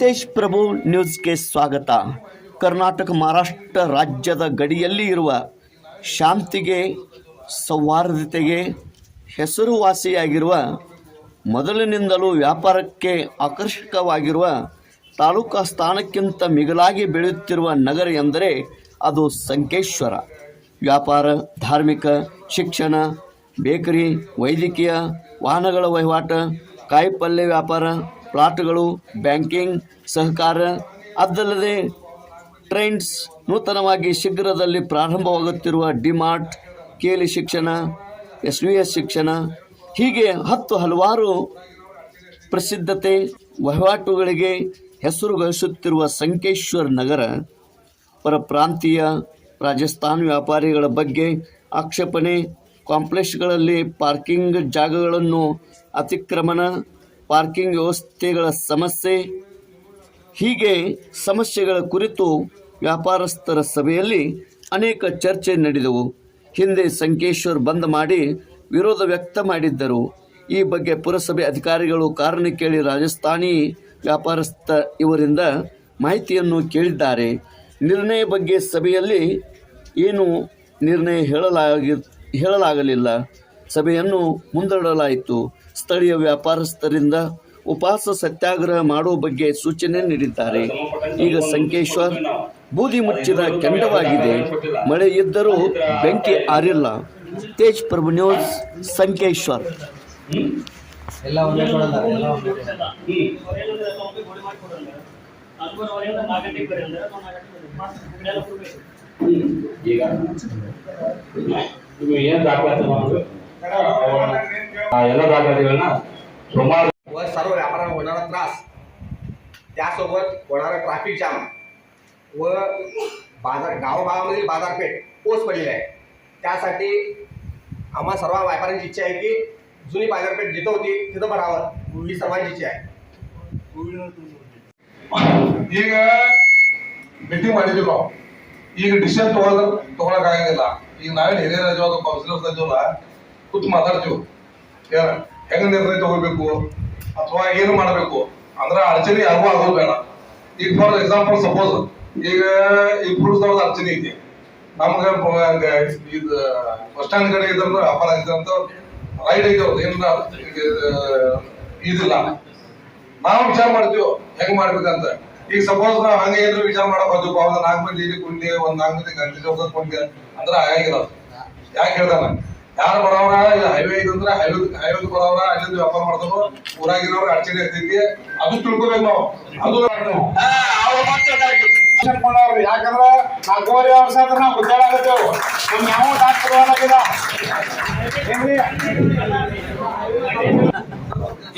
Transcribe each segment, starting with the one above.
ತೇಜ್ ಪ್ರಭು ನ್ಯೂಸ್ಗೆ ಸ್ವಾಗತ. ಕರ್ನಾಟಕ ಮಹಾರಾಷ್ಟ್ರ ರಾಜ್ಯದ ಗಡಿಯಲ್ಲಿ ಇರುವ ಶಾಂತಿಗೆ, ಸೌಹಾರ್ದತೆಗೆ ಹೆಸರುವಾಸಿಯಾಗಿರುವ ಮೊದಲಿನಿಂದಲೂ ವ್ಯಾಪಾರಕ್ಕೆ ಆಕರ್ಷಕವಾಗಿರುವ ತಾಲೂಕಾ ಸ್ಥಾನಕ್ಕಿಂತ ಮಿಗಿಲಾಗಿ ಬೆಳೆಯುತ್ತಿರುವ ನಗರ ಎಂದರೆ ಅದು ಸಂಕೇಶ್ವರ. ವ್ಯಾಪಾರ, ಧಾರ್ಮಿಕ, ಶಿಕ್ಷಣ, ಬೇಕರಿ, ವೈದ್ಯಕೀಯ, ವಾಹನಗಳ ವಹಿವಾಟ ಕಾಯಿಪಲ್ಯ ವ್ಯಾಪಾರ ಪ್ಲಾಟ್ಗಳು, ಬ್ಯಾಂಕಿಂಗ್, ಸಹಕಾರ, ಅದಲ್ಲದೆ ಟ್ರೆಂಡ್ಸ್ ನೂತನವಾಗಿ ಶೀಘ್ರದಲ್ಲಿ ಪ್ರಾರಂಭವಾಗುತ್ತಿರುವ ಡಿಮಾರ್ಟ್, ಕೇಲಿ ಶಿಕ್ಷಣ ಎಸ್ ವಿ ಎಸ್ ಶಿಕ್ಷಣ, ಹೀಗೆ ಹತ್ತು ಹಲವಾರು ಪ್ರಸಿದ್ಧತೆ, ವಹಿವಾಟುಗಳಿಗೆ ಹೆಸರು ಗಳಿಸುತ್ತಿರುವ ಸಂಕೇಶ್ವರ್ ನಗರ ಪರಪ್ರಾಂತೀಯ ರಾಜಸ್ಥಾನ್ ವ್ಯಾಪಾರಿಗಳ ಬಗ್ಗೆ ಆಕ್ಷೇಪಣೆ, ಕಾಂಪ್ಲೆಕ್ಸ್ಗಳಲ್ಲಿ ಪಾರ್ಕಿಂಗ್ ಜಾಗಗಳನ್ನು ಅತಿಕ್ರಮಣ ಪಾರ್ಕಿಂಗ್ ವ್ಯವಸ್ಥೆಗಳ ಸಮಸ್ಯೆ, ಹೀಗೆ ಸಮಸ್ಯೆಗಳ ಕುರಿತು ವ್ಯಾಪಾರಸ್ಥರ ಸಭೆಯಲ್ಲಿ ಅನೇಕ ಚರ್ಚೆ ನಡೆದವು. ಹಿಂದೆ ಸಂಕೇಶ್ವರ್ ಬಂದ್ ಮಾಡಿ ವಿರೋಧ ವ್ಯಕ್ತ ಮಾಡಿದ್ದರು. ಈ ಬಗ್ಗೆ ಪುರಸಭೆ ಅಧಿಕಾರಿಗಳು ಕಾರಣ ಕೇಳಿ ರಾಜಸ್ಥಾನಿ ವ್ಯಾಪಾರಸ್ಥ ಇವರಿಂದ ಮಾಹಿತಿಯನ್ನು ಕೇಳಿದ್ದಾರೆ. ನಿರ್ಣಯ ಬಗ್ಗೆ ಸಭೆಯಲ್ಲಿ ಏನು ನಿರ್ಣಯ ಹೇಳಲಾಗಿ ಹೇಳಲಾಗಲಿಲ್ಲ. ಸಭೆಯನ್ನು ಮುಂದೂಡಲಾಯಿತು. ಸ್ಥಳೀಯ ವ್ಯಾಪಾರಸ್ಥರಿಂದ ಉಪವಾಸ ಸತ್ಯಾಗ್ರಹ ಮಾಡುವ ಬಗ್ಗೆ ಸೂಚನೆ ನೀಡಿದ್ದಾರೆ. ಈಗ ಸಂಕೇಶ್ವರ್, ಬೂದಿ ಮುಚ್ಚಿದ ಕೆಂಡವಾಗಿದೆ. ಮಳೆ ಇದ್ದರೂ ಬೆಂಕಿ ಆರಿಲ್ಲ. ತೇಜ್ ಪ್ರಭು ನ್ಯೂಸ್, ಸಂಕೇಶ್ವರ್. ಈಗ. ನೀವು ಏನ್ ದಾಖಲಾತಿ ಮಾಡೋದು ಆ ಎಲ್ಲ ದಾಖಲಾತಿಗಳನ್ನ सुमार व सर्व व्यापाऱ्यांना होणारा त्रास त्यासोबत होणारा ट्रॅफिक जाम व बाजार गावोगावामधील बाजारपेठ पोच पडलेली आहे त्यासाठी आम्हा सर्व व्यापाऱ्यांची इच्छा आहे की जुनी बाजारपेठ जिथं होती तिथं भरावं ही सर्वांची इच्छा आहे ಈಗ ಮೀಟಿಂಗ್ ಮಾಡಿದ್ವಿ ನಾವು ಈಗ ಡಿಸಿಷನ್ ತಗೊಳದ್ರ ತಗೊಳಕ್ ಆಗಂಗಿಲ್ಲ ಈಗ ನಾವೇನ್ ಹಿರಿಯ ರಾಜ್ಯವಾಗ ಕೌನ್ಸಿಲರ್ಸ್ ರಾಜ್ಯವಲ್ಲ ಕೂತ್ ಮಾತಾಡ್ತೀವಿ ಏನ ಹೆಂಗ ನಿರ್ಣಯ ತಗೋಬೇಕು ಅಥವಾ ಏನು ಮಾಡಬೇಕು? ಅಂದ್ರೆ ಅಡಚಣೆ ಯಾರಿಗೂ ಆಗೋದು ಬೇಡ. ಈಗ ಫಾರ್ ಎಕ್ಸಾಂಪಲ್ ಸಪೋಸ್ ಈಗ ಈ ದವ್ರದ್ದು ಅಡಚಣೆ ಐತಿ. ನಮ್ಗ ಇದು, ಬಸ್ ಸ್ಟ್ಯಾಂಡ್ ಕಡೆ ಇದ್ರ ವ್ಯಾಪಾರ ಐತೆ ಅಂತ ರೈಟ್ ಐತೆ ಅವ್ರದ್ದು ಏನಿಲ್ಲ ಇದಿಲ್ಲ. ನಾವು ವಿಚಾರ ಮಾಡ್ತೀವಿ, ಹೆಂಗ್ ಮಾಡ್ಬೇಕಂತ. ಈಗ ಸಪೋಸ್ ನಾವು ಹಂಗೆ ಏನಾದ್ರು ವಿಚಾರ ಮಾಡಕ್ ಹೋದ್ವಿ ಒಂದ್ ನಾಲ್ಕು ಮಂದಿ ಇಲ್ಲಿ ಕುಂಡಿ ಒಂದ್ ನಾಲ್ಕು ಮಂದಿ ಗಂಟೆ ಚೌಕ ಕುಂಡಿ ಅಂದ್ರೆ ಆಗಿರೋದು ಯಾಕೆ ಹೇಳ್ದಾನ ಯಾರು ಬರೋರ ಇಲ್ಲ ಹೈವೇ ಇದಂದ್ರ ಹೈವೇ ಹೈವೇ ಬರೋವ್ರ, ಅಲ್ಲಿಂದ ವ್ಯಾಪಾರ ಮಾಡ್ತಾರೋ ಊರಾಗಿರೋರ, ಅಡಚಣೆ ಇರ್ತೈತಿ. ಅದು ತಿಳ್ಕೊಬೇಕು ನಾವು. ಅದು ಮಾಡೋರು. ಯಾಕಂದ್ರ ನಾಲ್ಕೂವರೆ ವರ್ಷ ಆದ್ರೆ ನಾವು ಗುದ್ದಾಡಕತ್ತೇವು ಒಂದ್ ನಾವು ಡಾಕ್ಟರ್ ಆಗಿಲ್ಲ.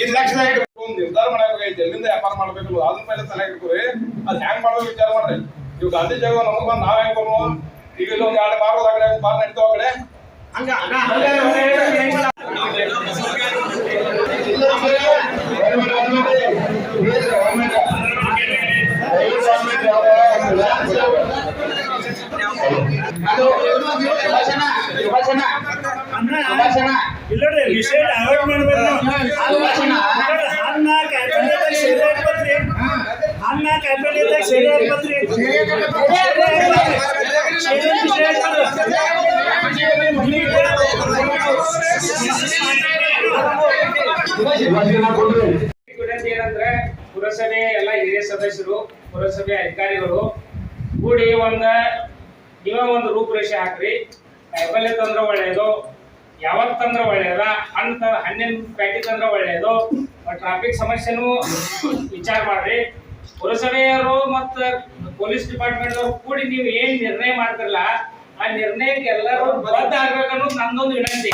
ಇದು ಲಕ್ಷದಾಗ ಇಟ್ಕೊಂಡು ನಿರ್ಧಾರ ಮಾಡಬೇಕಾಯ್ತು ಎಲ್ಲಿಂದ ವ್ಯಾಪಾರ ಮಾಡ್ಬೇಕು? ಅದ್ರ ಮೇಲೆ ತಲೆ ಇಟ್ಕೊರಿ. ಅದ್ ಹ್ಯಾಂಗ್ ಮಾಡೋದು ವಿಚಾರ ಮಾಡ್ರಿ. ಇವ್ ಗಾಂಧಿ ಜಾಗ ನಮಗ್ ಬಂದ್ ನಾವ್ ಹೆಂಗ್ ಈಗ ಇಲ್ಲೊಂದ್ ಎರಡು ಬಾರ್ ಏನಂದ್ರೆ ಪುರಸಭೆ ಎಲ್ಲ ಹಿರಿಯ ಸದಸ್ಯರು, ಪುರಸಭೆ ಅಧಿಕಾರಿಗಳು ಕೂಡಿ ಒಂದ, ನೀವ ಒಂದು ರೂಪುರೇಷೆ ಹಾಕ್ರಿ. ಕಾಯಿಪಲ್ಯ ತಂದ್ರ ಒಳ್ಳೇದು, ಯಾವತ್ ತಂದ್ರ ಒಳ್ಳೇದ ಹಣ್ಣು ಹಣ್ಣಿನ ಪ್ಯಾಟಿ ತಂದ್ರ ಒಳ್ಳೇದು. ಟ್ರಾಫಿಕ್ ಸಮಸ್ಯೆನೂ ವಿಚಾರ ಮಾಡ್ರಿ. ಪುರಸಭೆಯವರು ಮತ್ತ ಪೊಲೀಸ್ ಡಿಪಾರ್ಟ್ಮೆಂಟ್ ಅವರು ಕೂಡಿ ನೀವು ಏನ್ ನಿರ್ಣಯ ಮಾಡ್ತಿರಲ್ಲ, ಆ ನಿರ್ಣಯಕ್ಕೆ ಎಲ್ಲರೂ ಬದ್ಧ ಆಗ್ಬೇಕನ್ನೋದು ನಂದೊಂದು ವಿನಂತಿ.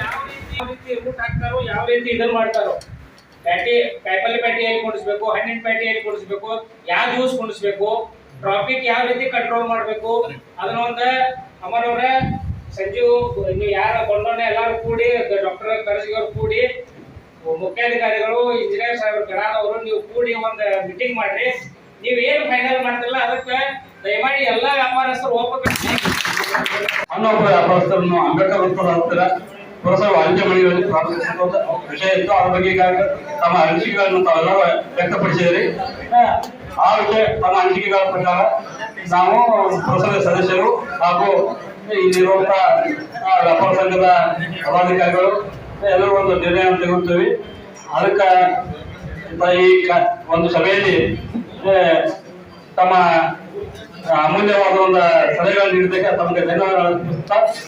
ಯಾವ ರೀತಿ ರೂಟ್ ಹಾಕ್ತಾರೋ, ಯಾವ ರೀತಿ ಇದನ್ನ ಮಾಡ್ತಾರೋ. ಪ್ಯಾಟಿ ಕಾಯಿಪಲ್ಲೆ ಪ್ಯಾಟಿ ಎಲ್ಲಿ ಕೊಡಿಸ್ಬೇಕು, ಹಣ್ಣಿನ ಪ್ಯಾಟಿ ಎಲ್ಲಿ ಕೊಡಿಸ್ಬೇಕು, ಯಾವ ಜ್ಯೂಸ್ ಕುಡಿಸ್ಬೇಕು ಟ್ರಾಫಿಕ್ ಯಾವ ರೀತಿ ಕಂಟ್ರೋಲ್ ಮಾಡಬೇಕು ಅದನ್ನ ಒಂದ ಅಮರವ್ರ ಸಂಜೀವ್ ನೀವು ಯಾರ ಕೊಂಡೋಣ ಎಲ್ಲರೂ ಕೂಡಿ, ಡಾಕ್ಟರ್ ಕರಸಿಗವ್ರು ಕೂಡಿ ಮುಖ್ಯಾಧಿಕಾರಿಗಳು ಇಂಜಿನಿಯರ್ ಸಾಹೇಬ್ ಕರಾನವರು ನೀವು ಕೂಡಿ ಒಂದು ಮೀಟಿಂಗ್ ಮಾಡ್ರಿ. ನೀವು ಏನು ಫೈನಲ್ ಮಾಡ್ತಿಲ್ಲ, ಅದಕ್ಕೆ ದಯಮಾಡಿ ಎಲ್ಲ ವ್ಯಾಪಾರಸ್ಥರು ಅನ್ನೋ ಅನ್ನೊಬ್ಬ ವ್ಯಾಪಾರಸ್ಥರನ್ನು ಅಂಬೇಡ್ಕರ್ ವೃತ್ತದ ಹತ್ತಿರ ಪುರಸಭೆ ವಾಣಿಜ್ಯ ಮಂಡಳಿಗಳಲ್ಲಿ ಪ್ರಾರಂಭಿಸಿದ ವಿಷಯ ಇತ್ತು. ಅದ್ರ ಬಗ್ಗೆ ಈಗಾಗಲೇ ತಮ್ಮ ಅನಿಸಿಕೆಗಳನ್ನು ತಾವೆಲ್ಲರೂ ವ್ಯಕ್ತಪಡಿಸಿದಿರಿ ಆ ವಿಷಯ ತಮ್ಮ ಅನಿಸಿಕೆಗಳ ಪ್ರಕಾರ ನಾವು ಪುರಸಭೆ ಸದಸ್ಯರು ಹಾಗೂ ಇಲ್ಲಿರುವಂತಹ ವ್ಯಾಪಾರ ಸಂಘದ ಪದಾಧಿಕಾರಿಗಳು ಎಲ್ಲರೂ ಒಂದು ನಿರ್ಣಯವನ್ನು ತೆಗೆದುತ್ತೀವಿ ಅದಕ್ಕೆ ಈ ಒಂದು ಸಭೆಯಲ್ಲಿ ತಮ್ಮ ಅಮೂಲ್ಯವಾದ ಒಂದು ಸಲಹೆಗಳನ್ನು ನೀಡಿದ್ದಕ್ಕೆ ತಮಗೆ ಅರ್ಪಿಸುತ್ತಾ